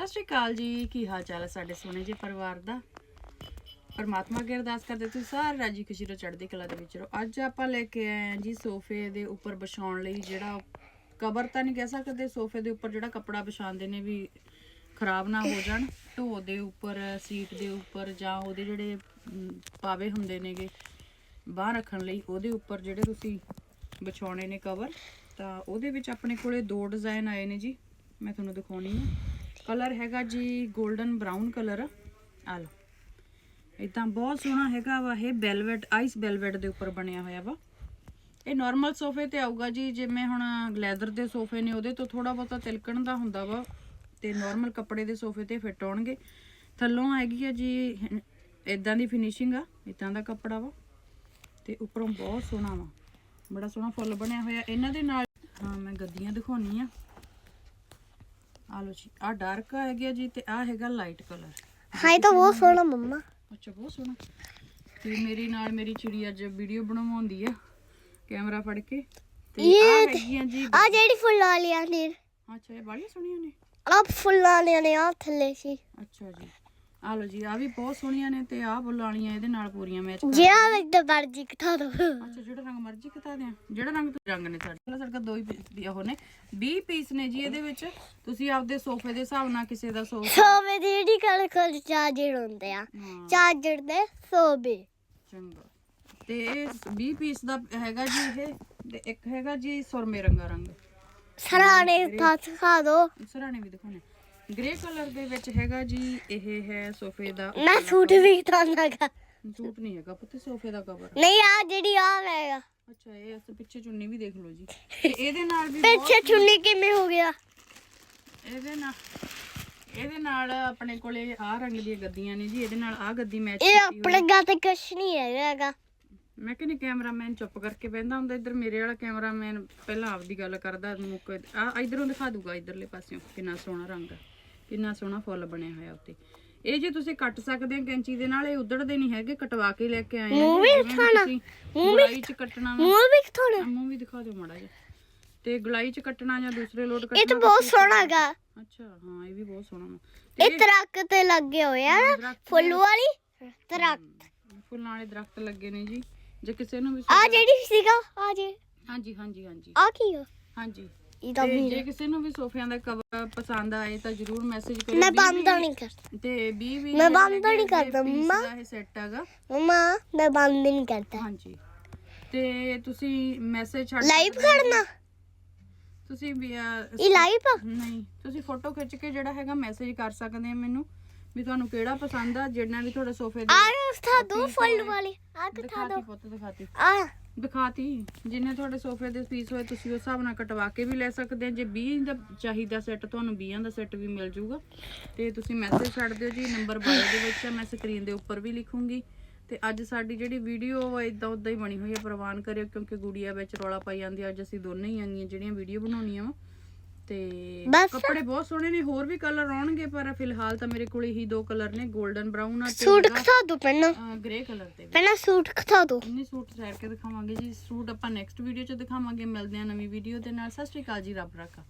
ਸਤਿ ਸ਼੍ਰੀ ਅਕਾਲ ਜੀ, ਕੀ ਹਾਲ ਚਾਲ ਹੈ ਸਾਡੇ ਸੋਹਣੇ ਜਿਹੇ ਪਰਿਵਾਰ ਦਾ? ਪਰਮਾਤਮਾ ਅੱਗੇ ਅਰਦਾਸ ਕਰਦੇ, ਤੁਸੀਂ ਸਾਰੇ ਰਾਜੀ ਖੁਸ਼ੀ ਰੋ ਚੜ੍ਹਦੀ ਕਲਾ ਦੇ ਵਿੱਚ ਰਹੋ। ਅੱਜ ਆਪਾਂ ਲੈ ਕੇ ਆਏ ਹਾਂ ਜੀ ਸੋਫੇ ਦੇ ਉੱਪਰ ਵਿਛਾਉਣ ਲਈ ਜਿਹੜਾ ਕਵਰ ਤਾਂ ਨਹੀਂ ਕਹਿ ਸਕਦੇ, ਸੋਫੇ ਦੇ ਉੱਪਰ ਜਿਹੜਾ ਕੱਪੜਾ ਵਿਛਾਉਂਦੇ ਨੇ ਵੀ ਖਰਾਬ ਨਾ ਹੋ ਜਾਣ। ਢੋ ਦੇ ਉੱਪਰ, ਸੀਟ ਦੇ ਉੱਪਰ ਜਾਂ ਉਹਦੇ ਜਿਹੜੇ ਪਾਵੇ ਹੁੰਦੇ ਨੇਗੇ ਬਾਹਰ ਰੱਖਣ ਲਈ, ਉਹਦੇ ਉੱਪਰ ਜਿਹੜੇ ਤੁਸੀਂ ਵਿਛਾਉਣੇ ਨੇ ਕਵਰ, ਤਾਂ ਉਹਦੇ ਵਿੱਚ ਆਪਣੇ ਕੋਲੇ ਦੋ ਡਿਜ਼ਾਈਨ ਆਏ ਨੇ ਜੀ। ਮੈਂ ਤੁਹਾਨੂੰ ਦਿਖਾਉਣੀ ਹੈ ਕਲਰ ਹੈਗਾ ਜੀ 골ਡਨ ਬਰਾਊਨ ਕਲਰ। ਆ ਲਓ। ਇਦਾਂ ਬਹੁਤ ਸੋਹਣਾ ਹੈਗਾ ਵਾ, ਇਹ ਵੈਲਵਟ ਆਈਸ ਵੈਲਵਟ ਦੇ ਉੱਪਰ ਬਣਿਆ ਹੋਇਆ ਵਾ। ਇਹ ਨਾਰਮਲ ਸੋਫੇ ਤੇ ਆਊਗਾ ਜੀ, ਜਿਵੇਂ ਹੁਣ ਲੈਦਰ ਦੇ ਸੋਫੇ ਨੇ, ਉਹਦੇ ਤੋਂ ਥੋੜਾ ਬਹੁਤਾ ਤਿਲਕਣ ਦਾ ਹੁੰਦਾ ਵਾ, ਤੇ ਨਾਰਮਲ ਕੱਪੜੇ ਦੇ ਸੋਫੇ ਤੇ ਫਿੱਟ ਆਉਣਗੇ। ਥੱਲੋਂ ਹੈਗੀ ਆ ਜੀ ਇਦਾਂ ਦੀ ਫਿਨਿਸ਼ਿੰਗ ਆ ਇਦਾਂ ਦਾ ਕੱਪੜਾ ਵਾ, ਤੇ ਉੱਪਰੋਂ ਬਹੁਤ ਸੋਹਣਾ ਵਾ। ਬੜਾ ਸੋਹਣਾ ਫੁੱਲ ਬਣਿਆ ਹੋਇਆ। ਇਹਨਾਂ ਦੇ ਨਾਲ ਹਾਂ, ਮੈਂ ਗੱਦੀਆਂ ਦਿਖਾਉਣੀ ਆ। ਆ ਲੋ ਜੀ ਆ ਡਾਰਕ ਹੈਗਾ ਜੀ ਤੇ ਆ ਹੈਗਾ ਲਾਈਟ ਕਲਰ ਹਾਂ ਇਹ ਤਾਂ ਬਹੁਤ ਸੋਹਣਾ ਮੰਮਾ। ਅੱਛਾ ਬਹੁਤ ਸੋਹਣਾ। ਤੇ ਮੇਰੀ ਨਾਲ ਮੇਰੀ ਚਿੜੀ ਅੱਜ ਵੀਡੀਓ ਬਣਵਾਉਂਦੀ ਆ ਕੈਮਰਾ ਫੜ ਕੇ। ਤੇ ਆ ਇਹ ਹੈਗੀਆਂ ਜੀ ਆ ਜਿਹੜੀ ਫੁੱਲਾਂ ਵਾਲੀਆਂ ਨੇ। ਅੱਛਾ ਇਹ ਬਾੜੀਆਂ ਸੋਹਣੀਆਂ ਨੇ? ਆ ਫੁੱਲਾਂ ਵਾਲੀਆਂ ਨੇ ਆ ਥੱਲੇ ਸੀ। ਅੱਛਾ ਜੀ। ਆ ਲੋ ਜੀ ਆ ਵੀ ਬਹੁਤ ਸੋਹਣੀਆਂ ਨੇ ਤੇ ਆ ਬੁੱਲਾਂ ਵਾਲੀਆਂ ਇਹਦੇ ਨਾਲ ਪੂਰੀਆਂ ਮੈਚ ਕਰ ਜਿਹੜਾ ਵਿੱਚ ਮਰਜ਼ੀ ਕਿਠਾ ਦੋ। ਅੱਛਾ ਜਿਹੜਾ ਰੰਗ ਮਰਜ਼ੀ ਕਿਤਾ ਦਿਆਂ। ਜਿਹੜਾ ਰੰਗ ਤੁਸੀਂ ਰੰਗ ਨੇ ਸਾਡੇ ਕੋਲ ਸਾਡੇ ਕੋਲ ਦੋ ਹੀ ਪੀਸ ਉਹ ਨੇ। 20 ਪੀਸ ਨੇ ਜੀ ਇਹਦੇ ਵਿੱਚ। ਤੁਸੀਂ ਆਪਦੇ ਸੋਫੇ ਦੇ ਹਿਸਾਬ ਨਾਲ ਕਿਸੇ ਦਾ ਸੋਫਾ ਸੋਵੇ ਦੀ ਜਿਹੜੀ ਕਲ ਕਲ ਚਾਰਜਰ ਹੁੰਦੇ ਆ। ਚਾਰਜਰ ਦੇ ਸੋਵੇ ਚੰਗਾ। ਤੇ ਇਹ 20 ਪੀਸ ਦਾ ਹੈਗਾ ਜੀ ਇਹ ਤੇ ਇੱਕ ਹੈਗਾ ਜੀ ਸੁਰਮੇ ਰੰਗਾ ਰੰਗ। ਸਰਾਣੇ ਤਾਂ ਖਾ ਦੋ। ਸਰਾਣੇ ਵੀ ਦਿਖਾਉਣੇ। ਗ੍ਰੇ ਕਲਰ ਦੇ ਵਿੱਚ ਹੈਗਾ ਜੀ ਇਹ ਹੈ ਸੋਫੇ ਦਾ ਮੈਂ ਸੂਟ ਵੀ ਤਾਨਾਗਾ ਸੂਟ ਨਹੀਂ ਹੈਗਾ ਪੁੱਤ ਸੋਫੇ ਦਾ ਕਵਰ ਨਹੀਂ ਆ ਜਿਹੜੀ ਆ। ਰਹੇਗਾ ਅੱਛਾ ਇਹ ਇਸ ਪਿੱਛੇ ਚੁੰਨੀ ਵੀ ਦੇਖ ਲਓ ਜੀ। ਤੇ ਇਹਦੇ ਨਾਲ ਵੀ ਪਿੱਛੇ ਚੁੰਨੀ ਕਿਵੇਂ ਹੋ ਗਿਆ? ਇਹਦੇ ਨਾਲ ਇਹਦੇ ਨਾਲ ਆਪਣੇ ਕੋਲੇ ਆਹ ਰੰਗ ਦੀਆਂ ਗੱਦੀਆਂ ਨੇ ਜੀ ਇਹਦੇ ਨਾਲ ਆਹ ਗੱਦੀ ਮੈਚ ਇਹ ਆਪਣੇ ਗਾ ਤੇ ਕੁਛ ਨਹੀਂ ਹੈਗਾ ਮੈਂ ਕਹਿੰਦੀ ਕੈਮਰਾਮੈਨ ਚੁੱਪ ਕਰਕੇ ਬਹਿੰਦਾ ਹੁੰਦਾ ਇੱਧਰ ਮੇਰੇ ਵਾਲਾ ਕੈਮਰਾਮੈਨ ਪਹਿਲਾਂ ਆਪਦੀ ਗੱਲ ਕਰਦਾ ਮੁੱਕ ਆ ਇਧਰੋਂ ਦਿਖਾ ਦੂਗਾ ਇਧਰਲੇ ਪਾਸਿਓਂ ਕਿੰਨਾ ਸੋਹਣਾ ਰੰਗ ਆ। ਕਿੰਨਾ ਸੋਹਣਾ ਫੁੱਲ ਬਣਿਆ ਹੋਇਆ ਉੱਤੇ। ਇਹ ਜੇ ਤੁਸੀਂ ਕੱਟ ਸਕਦੇ ਆ ਕੈਂਚੀ ਦੇ ਨਾਲ ਇਹ ਉਧੜਦੇ ਨਹੀਂ ਹੈਗੇ ਕਟਵਾ ਕੇ ਲੈ ਕੇ ਆਏ ਆ। ਮੂੰਹ ਵੀ ਦਿਖਾਉਣਾ। ਤੁਸੀਂ ਗੁਲਾਈ ਚ ਕੱਟਣਾ ਵਾ। ਮੂੰਹ ਵੀ ਥੋੜਾ ਆ, ਮੂੰਹ ਵੀ ਦਿਖਾ ਦਿਓ ਮਾੜਾ ਜਿਹਾ। ਤੇ ਗੁਲਾਈ ਚ ਕੱਟਣਾ ਜਾਂ ਦੂਸਰੇ ਲੋਟ ਇਹ ਕੱਟਣਾ ਤਾਂ ਬਹੁਤ ਸੋਹਣਾ ਹੈਗਾ। ਅੱਛਾ ਹਾਂ ਇਹ ਵੀ ਬਹੁਤ ਸੋਹਣਾ ਵਾ। ਇਹ ਤਰਕ ਤੇ ਲੱਗੇ ਹੋਏ ਆ ਦਰਖਤ ਫੁੱਲ ਵਾਲੀ ਤਰਕ ਫੁੱਲਾਂ ਵਾਲੇ ਦਰਖਤ ਲੱਗੇ ਨੇ ਜੀ। ਜੇ ਕਿਸੇ ਨੂੰ ਵੀ ਆ ਜਿਹੜੀ ਸੀਗਾ ਆ ਜੇ। ਹਾਂਜੀ ਹਾਂਜੀ ਹਾਂਜੀ। ਆ ਕੀ ਆ? ਹਾਂਜੀ। ਇਹ ਤਾਂ ਤੇ ਵੀ ਜੇ ਕਿਸੇ ਨੂੰ ਵੀ ਸੋਫਿਆਂ ਦਾ ਕਵਰ ਪਸੰਦ ਆਏ ਤਾਂ ਜਰੂਰ ਮੈਸੇਜ ਕਰਿਓ ਮੈਂ ਵੀਹ- ਬੰਦ ਨਹੀਂ ਕਰਦਾ ਤੇ 20 ਵੀ ਮੈਂ ਬੰਦ ਨਹੀਂ ਕਰਦਾ, ਮੰਮਾ। ਇਹ ਸੈੱਟ ਹੈਗਾ। ਮਮਾ ਮੈਂ ਬੰਦ ਨਹੀਂ ਕਰਦਾ। ਹਾਂਜੀ। ਤੇ ਤੁਸੀਂ ਮੈਸੇਜ ਛੱਡ ਲਾਈਵ ਸਕਦੇ ਹੋ। ਕਰਨਾ? ਤੁਸੀਂ ਵੀ ਅਹ, ਇਹ ਲਾਈਵ ਨਹੀਂ ਤੁਸੀਂ ਫੋਟੋ ਖਿੱਚ ਕੇ ਜਿਹੜਾ ਹੈਗਾ ਮੈਸੇਜ ਕਰ ਸਕਦੇ ਆ ਮੈਨੂੰ। ਵੀ ਤੁਹਾਨੂੰ ਕਿਹੜਾ ਪਸੰਦ ਆ ਜਿਹੜਾ ਵੀ ਤੁਹਾਡੇ ਸੋਫੇ ਦੇ ਆ ਸਥਾ ਦੋ ਫੁੱਲ ਵਾਲੀ। ਆ ਕਿਥਾ ਦਿਖਾਤੀ ਦੋ। ਪੁੱਤ ਦਿਖਾਤੀ ਆ। ਦਿਖਾਤੀ। ਜਿੰਨੇ ਤੁਹਾਡੇ ਸੋਫੇ ਦੇ ਪੀਸ ਹੋਏ ਤੁਸੀਂ ਉਸ ਹਿਸਾਬ ਨਾਲ ਕਟਵਾ ਕੇ ਵੀ ਲੈ ਸਕਦੇ ਆ। ਜੇ 20 ਦਾ ਚਾਹੀਦਾ ਸੈੱਟ ਤੁਹਾਨੂੰ 20 ਦਾ ਸੈੱਟ ਵੀ ਮਿਲ ਜਾਊਗਾ ਤੇ ਤੁਸੀਂ ਮੈਸੇਜ ਛੱਡ ਦਿਓ ਜੀ ਨੰਬਰ ਬਾਇਓ ਦੇ ਵਿੱਚ ਆ ਮੈਂ ਸਕਰੀਨ ਦੇ ਉੱਪਰ ਵੀ ਲਿਖੂੰਗੀ। ਤੇ ਅੱਜ ਸਾਡੀ ਜਿਹੜੀ ਵੀਡੀਓ ਇਦਾਂ ਉਦਾਂ ਹੀ ਬਣੀ ਹੋਈ ਹੈ ਪ੍ਰਵਾਨ ਕਰਿਓ ਕਿਉਂਕਿ ਗੁੜੀਆ ਵਿੱਚ ਰੌਲਾ ਪਾਈ ਜਾਂਦੀ ਆ। ਅੱਜ ਅਸੀਂ ਦੋਨੇ ਹੀ ਆਂਗੀਆਂ ਜਿਹੜੀਆਂ ਵੀਡੀਓ ਬਣਾਉਣੀਆਂ ਵਾ। ਤੇ ਬਸ। ਕੱਪੜੇ ਬਹੁਤ ਸੋਹਣੇ ਨੇ ਹੋਰ ਵੀ ਕਲਰ ਆਉਣਗੇ ਪਰ ਫਿਲਹਾਲ ਤਾਂ ਮੇਰੇ ਕੋਲ ਇਹੀ ਦੋ ਕਲਰ ਨੇ 골ਡਨ ਬਰਾਊਨ ਆ ਸੂਟ ਖਾ ਦੋ ਪਹਿਲਾਂ। ਗ੍ਰੇ ਕਲਰ ਤੇ ਵੀ। ਪਹਿਲਾਂ ਸੂਟ ਖਾ ਦੋ। ਇੰਨੇ ਸੂਟ ਸੈਰ ਕੇ ਦਿਖਾਵਾਂਗੇ ਜੀ। ਸੂਟ ਆਪਾਂ ਨੈਕਸਟ ਵੀਡੀਓ 'ਚ ਦਿਖਾਵਾਂਗੇ। ਮਿਲਦੇ ਹਾਂ ਨਵੀਂ ਵੀਡੀਓ ਦੇ ਨਾਲ। ਸਤਿ ਸ਼੍ਰੀ ਅਕਾਲ ਜੀ ਰੱਬ ਰਾਖਾ।